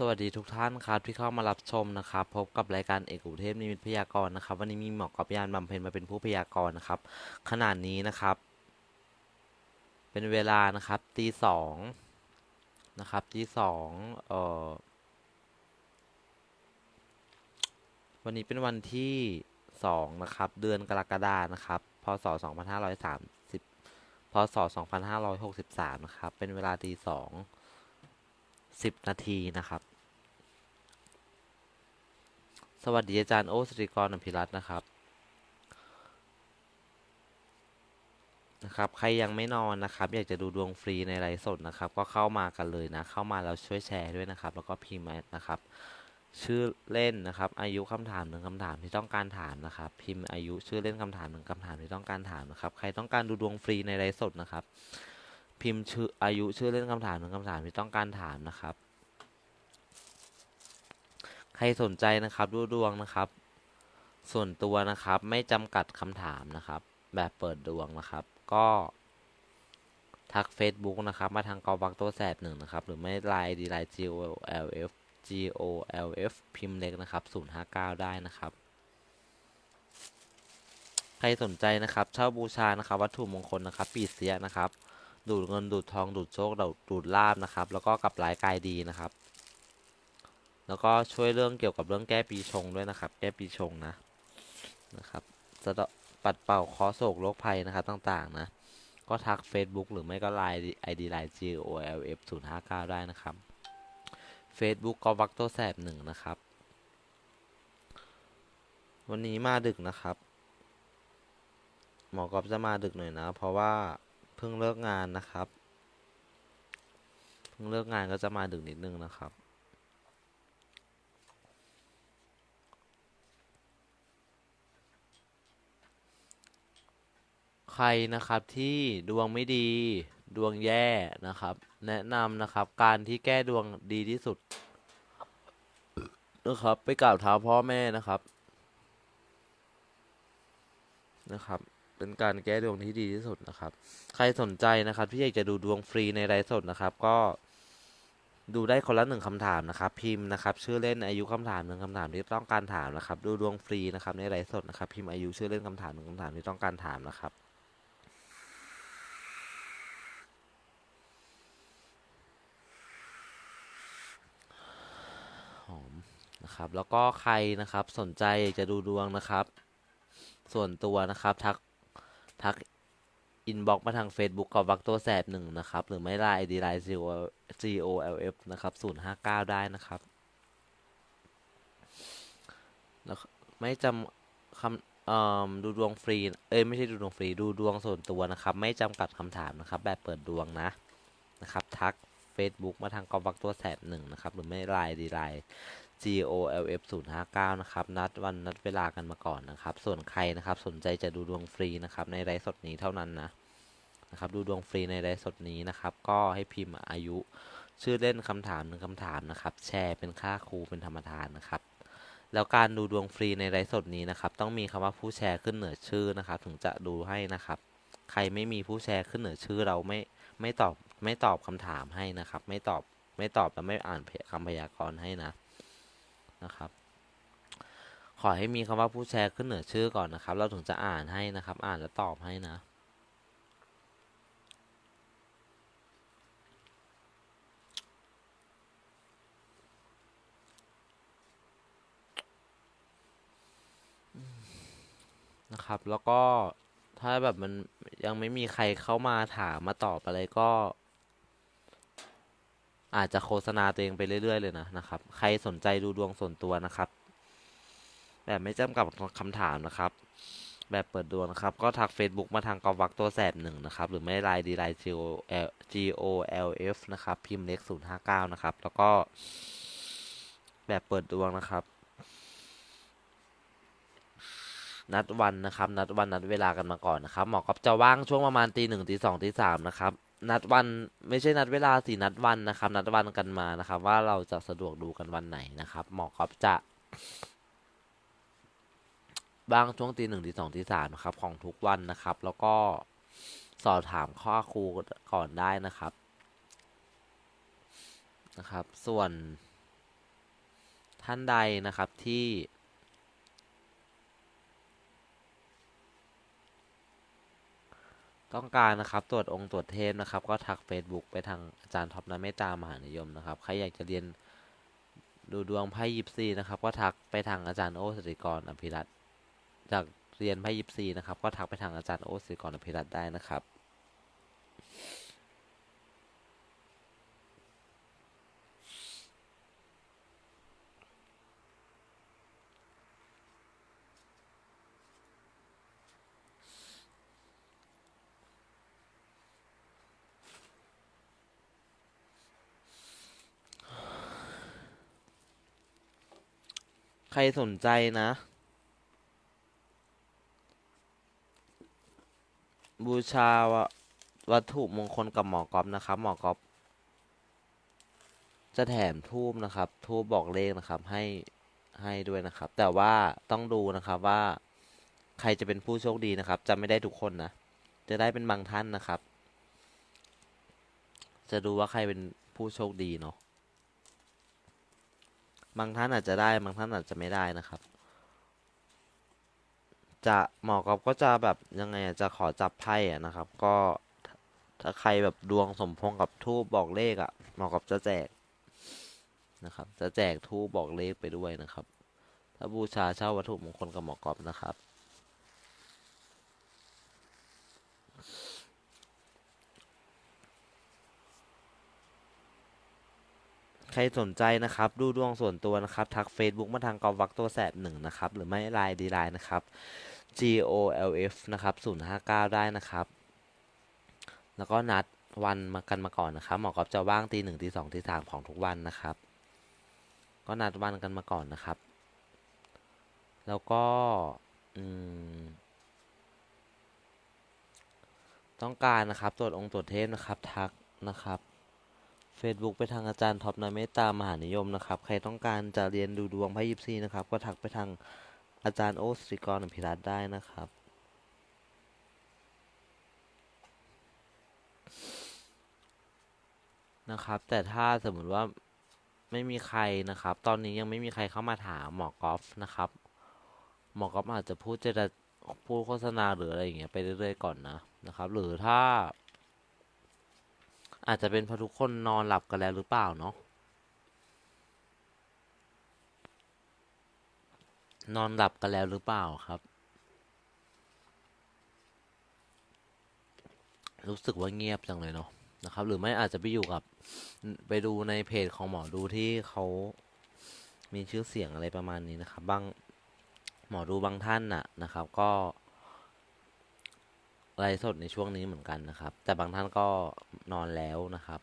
สวัสดีทุกท่านครับที่เข้ามารับชมนะครับพบกับรายการเอกอุเทพนิมิตพยากรณ์นะครับ วันนี้มีหมอกอบยานบำเพ็ญมาเป็นผู้พยากรณ์นะครับ ขนาดนี้นะครับ เป็นเวลานะครับตีสองนะครับตีสองเอ่อวันนี้เป็นวันที่สองนะครับ เดือนกรกฎานะครับพศสองพันห้าร้อยสามสิบพศสองพันห้าร้อยหกสิบสามนะครับ เป็นเวลาตีสองสิบนาทีนะครับ สวัสดีอาจารย์โอสตรีกรอภิรัตน์นะครับ นะครับ ใครยังไม่นอนนะครับ อยากจะดูดวงฟรีในไลฟ์สดนะครับ ก็เข้ามากันเลยนะ เข้ามาแล้วช่วยแชร์ด้วยนะครับ แล้วก็พิมพ์มานะครับ ชื่อเล่นนะครับ อายุคำถามหนึ่งคำถามที่ต้องการถามนะครับ พิมพ์อายุชื่อเล่นคำถามหนึ่งคำถามที่ต้องการถามนะครับ ใครต้องการดูดวงฟรีในไลฟ์สดนะครับ พิมพ์ชื่ออายุชื่อเล่นคำถามหนึ่งคำถามที่ต้องการถามนะครับ ใครสนใจนะครับดูดวงนะครับ ส่วนตัวนะครับไม่จำกัดคำถามนะครับ แบบเปิดดวงนะครับ ก็ทัก Facebook นะครับ มาทางกอบักตัวแสบหนึ่งนะครับ หรือไม่ไลน์ดีไลน์ G O L F G O L F พิมพ์เล็กนะครับ 059 ได้นะครับ ใครสนใจนะครับเช่าบูชานะครับวัตถุมงคลนะครับปีเสียนะครับ ดูดเงินดูดทองดูดโชคดูดดูดลาบนะครับ แล้วก็กับหลายกายดีนะครับ แล้วก็ช่วยเรื่องเกี่ยวกับเรื่องแก้ปีชงด้วยนะครับ แก้ปีชงนะนะครับสะปัดเป่าคอโศกโรคภัยนะครับต่างๆ นะ ก็ทัก Facebook หรือไม่ก็ไลน์ ID ไลน์ G O L F 0 5 9 ได้นะครับ Facebook ก็วักโตแสบหนึ่งนะครับ วันนี้มาดึกนะครับ หมอกอบจะมาดึกหน่อยนะ เพราะว่าเพิ่งเลิกงานนะครับ เพิ่งเลิกงานก็จะมาดึกนิดนึงนะครับ ใครนะครับที่ดวงไม่ดีดวงแย่นะครับ แนะนำนะครับ การที่แก้ดวงดีที่สุดนะครับ ไปกราบเท้าพ่อแม่นะครับนะครับ เป็นการแก้ดวงที่ดีที่สุดนะครับ ใครสนใจนะครับที่อยากจะดูดวงฟรีในไลฟ์สดนะครับ ก็ดูได้คนละหนึ่งคำถามนะครับ พิมพ์นะครับ ชื่อเล่นอายุคำถามหนึ่งคำถามที่ต้องการถามนะครับ ดูดวงฟรีนะครับในไลฟ์สดนะครับ พิมพ์อายุชื่อเล่นคำถามหนึ่งคำถามที่ต้องการถามนะครับ หอม นะครับ แล้วก็ใครนะครับสนใจอยากจะดูดวงนะครับ ส่วนตัวนะครับทักทักอินบ็อกมาทาง Facebook กับวักตัวแสบหนึ่งนะครับ หรือไม่ไลน์ดีไลน์ G O L F นะครับศูนย์ห้าเก้าได้นะครับ แล้วไม่จำคำเอ่อดูดวงฟรี เอ้ยไม่ใช่ดูดวงฟรีดูดวงส่วนตัวนะครับ ไม่จำกัดคำถามนะครับ แบบเปิดดวงนะนะครับ ทัก Facebook มาทางกอบักตัวแสบหนึ่งนะครับ หรือไม่ไลน์ดีไลน์ G O L F 0 5 9นะครับ นัดวันนัดเวลากันมาก่อนนะครับ ส่วนใครนะครับสนใจจะดูดวงฟรีนะครับในไลฟ์สดนี้เท่านั้นนะนะครับ ดูดวงฟรีในไลฟ์สดนี้นะครับ ก็ให้พิมพ์อายุ ชื่อเล่นคำถามหนึ่งคำถามนะครับ แชร์เป็นค่าครูเป็นธรรมทานนะครับ แล้วการดูดวงฟรีในไลฟ์สดนี้นะครับ ต้องมีคำว่าผู้แชร์ขึ้นเหนือชื่อนะครับ ถึงจะดูให้นะครับ ใครไม่มีผู้แชร์ขึ้นเหนือชื่อเราไม่ไม่ตอบไม่ตอบคำถามให้นะครับ ไม่ตอบไม่ตอบและไม่อ่านคำพยากรณ์ให้นะ นะครับ ขอให้มีคำว่าผู้แชร์ขึ้นเหนือชื่อก่อนนะครับ เราถึงจะอ่านให้นะครับ อ่านแล้วตอบให้นะนะครับ แล้วก็ถ้าแบบมันยังไม่มีใครเข้ามาถามมาตอบอะไรก็ อาจจะโฆษณาตัวเองไปเรื่อย ๆ เลยนะนะครับ ใครสนใจดูดวงส่วนตัวนะครับ แบบไม่จำกัดคำถามนะครับ แบบเปิดดวงนะครับ ก็ทัก Facebook มาทางกอวักตัวแสบหนึ่งนะครับ หรือไม่ไลน์ดีไลน์ G O L G O L F นะครับ พิมพ์เล็ก0 5 9นะครับ แล้วก็ แบบเปิดดวงนะครับ นัดวันนะครับ นัดวันนัดเวลากันมาก่อนนะครับ หมอก็จะว่างช่วงประมาณตีหนึ่งตีสองตีสามนะครับ นัดวันไม่ใช่นัดเวลาสี่นัดวันนะครับ นัดวันกันมานะครับ ว่าเราจะสะดวกดูกันวันไหนนะครับ หมอก็จะบ้างช่วงตีหนึ่งตีสองตีสามนะครับ ของทุกวันนะครับ แล้วก็สอบถามข้อครูก่อนได้นะครับนะครับ ส่วนท่านใดนะครับที่ ต้องการนะครับตรวจองค์ตรวจเทพนะครับ ก็ทัก Facebook ไปทางอาจารย์ท็อปนะเมตตามหานิยมนะครับใครอยากจะเรียนดูดวงไพ่ยิปซีนะครับ ก็ทักไปทางอาจารย์โอสติกรอภิรัตจากเรียนไพ่ยิปซีนะครับ ก็ทักไปทางอาจารย์โอสติกรอภิรัตได้นะครับ รสนใจนะ บูชาว,วัตถุมงคลกับหมอกอฟนะครับ หมอกอฟจะแถมทูบนะครับทูบบอกเลขนะครับให้ให้ด้วยนะครับ แต่ว่าต้องดูนะครับว่าใครจะเป็นผู้โชคดีนะครับ จะไม่ได้ทุกคนนะ จะได้เป็นบางท่านนะครับ จะดูว่าใครเป็นผู้โชคดีเนาะ บางท่านอาจจะได้บางท่านอาจจะไม่ได้นะครับ จะหมอกอบก็จะแบบยังไงจะขอจับไพ่อะนะครับ ก็ถ้าใครแบบดวงสมพงกับทูบบอกเลขอะหมอกอบจะแจกนะครับ จะแจกทูบบอกเลขไปด้วยนะครับ ถ้าบูชาเช่าวัตถุมงคลกับหมอกอบนะครับ ครสนใจนะครับ ดูดวงส่วนตัวนะครับ ทัก Facebook มาทางกอวักตัวแสบหนึ่งนะครับ หรือไม่ไลน์ดีไลน์นะครับ G O L F นะครับ059 ได้นะครับ แล้วก็นัดวันมากันมาก่อนนะครับ หมอกอบจะว่างตีหนึ่งตีสองตีสามของทุกวันนะครับ ก็นัดวันกันมาก่อนนะครับ แล้วก็อืมต้องการนะครับ ตรวจองค์ตรวจเทพนะครับ ทักนะครับ Facebook ไปทางอาจารย์ท็อปนอยเมตตามหานิยมนะครับ ใครต้องการจะเรียนดูดวงไพ่ยิปซีนะครับ ก็ทักไปทางอาจารย์โอสติกรอภิรัตได้นะครับนะครับ แต่ถ้าสมมติว่าไม่มีใครนะครับ ตอนนี้ยังไม่มีใครเข้ามาถามหมอกอล์ฟนะครับ หมอกอล์ฟอาจจะพูดเจรพูดโฆษณาหรืออะไรอย่างเงี้ยไปเรื่อยๆก่อนนะนะครับ หรือถ้า อาจจะเป็นเพราะทุกคนนอนหลับกันแล้วหรือเปล่าเนาะนอนหลับกันแล้วหรือเปล่าครับ รู้สึกว่าเงียบจังเลยเนาะนะครับ หรือไม่อาจจะไปอยู่กับ ไปดูในเพจของหมอดูที่เขามีชื่อเสียงอะไรประมาณนี้นะครับบางหมอดูบางท่านน่ะนะครับ ก็ ไลฟ์สดในช่วงนี้เหมือนกันนะครับ แต่บางท่านก็นอนแล้วนะครับ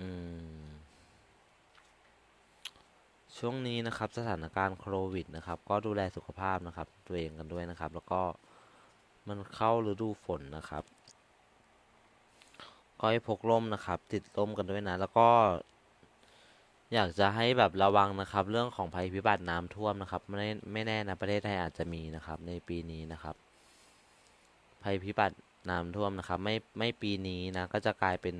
อืม ช่วงนี้นะครับสถานการณ์โควิดนะครับ ก็ดูแลสุขภาพนะครับ ตัวเองกันด้วยนะครับ แล้วก็มันเข้าฤดูฝนนะครับ ก็ให้พกร่มนะครับ ติดร่มกันด้วยนะ แล้วก็ อยากจะให้แบบระวังนะครับ เรื่องของภัยพิบัติน้ำท่วมนะครับ ไม่ไม่แน่นะประเทศไทยอาจจะมีนะครับ ในปีนี้นะครับ ภัยพิบัติน้ำท่วมนะครับ ไม่ไม่ปีนี้นะก็จะกลายเป็น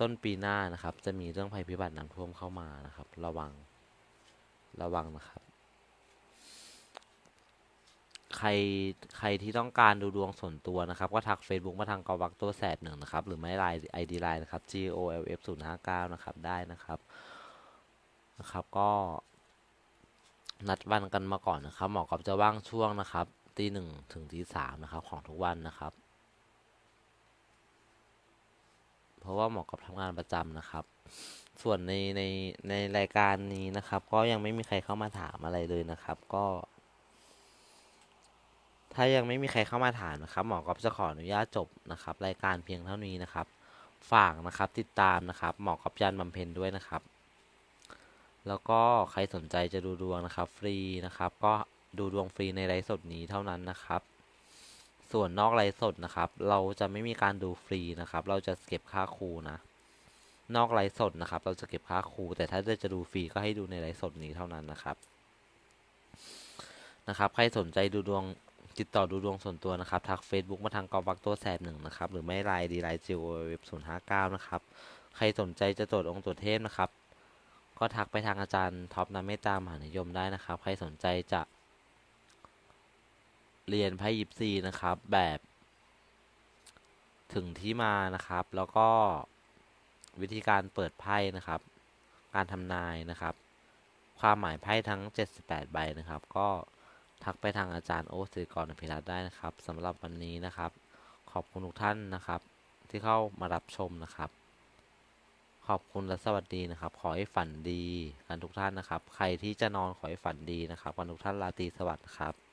ต้นปีหน้านะครับ จะมีเรื่องภัยพิบัติน้ำท่วมเข้ามานะครับ ระวังระวังนะครับ ใครใครที่ต้องการดูดวงส่วนตัวนะครับ ก็ทัก Facebook มาทางกอวักตัวแสดหนึ่งนะครับ หรือไม่ไลน์ ID ไลน์นะครับ G O L F 0 5 9นะครับ ได้นะครับนะครับ ก็นัดวันกันมาก่อนนะครับ หมอกอบจะว่างช่วงนะครับตีหนึ่งถึงตีสามนะครับของทุกวันนะครับ เพราะว่าหมอกอบทำงานประจำนะครับ ส่วนในในในรายการนี้นะครับ ก็ยังไม่มีใครเข้ามาถามอะไรเลยนะครับ ก็ ถ้ายังไม่มีใครเข้ามาถามนะครับ หมอก็จะขออนุญาตจบนะครับ รายการเพียงเท่านี้นะครับ ฝากนะครับติดตามนะครับ หมอกอบยันบำเพ็ญด้วยนะครับ แล้วก็ใครสนใจจะดูดวงนะครับ ฟรีนะครับ ก็ดูดวงฟรีในไลฟ์สดนี้เท่านั้นนะครับ ส่วนนอกไลฟ์สดนะครับ เราจะไม่มีการดูฟรีนะครับ เราจะเก็บค่าครูนะ นอกไลฟ์สดนะครับ เราจะเก็บค่าครูแต่ถ้าจะดูฟรีก็ให้ดูในไลฟ์สดนี้เท่านั้นนะครับ นะครับ ใครสนใจดูดวง ติดต่อดูดวงส่วนตัวนะครับ ทัก Facebook มาทางกอบักตัวแสบหนึ่งนะครับ หรือไม่ไลน์ดีไลน์จิวเว็บศูนย์ห้าเก้านะครับ ใครสนใจจะตรวจองค์ตรวจเทพนะครับ ก็ทักไปทางอาจารย์ท็อปนำเมตตามหานิยมได้นะครับ ใครสนใจจะเรียนไพ่ยิปซีนะครับ แบบถึงที่มานะครับ แล้วก็วิธีการเปิดไพ่นะครับ การทำนายนะครับ ความหมายไพ่ทั้ง 78 ใบนะครับ ก็ ทักไปทางอาจารย์โอตสิริกรอภิรัตได้นะครับสำหรับวันนี้นะครับ ขอบคุณทุกท่านนะครับ ที่เข้ามารับชมนะครับ ขอบคุณและสวัสดีนะครับ ขอให้ฝันดีกันทุกท่านนะครับ ใครที่จะนอนขอให้ฝันดีนะครับกันทุกท่านราตรีสวัสดิ์ครับ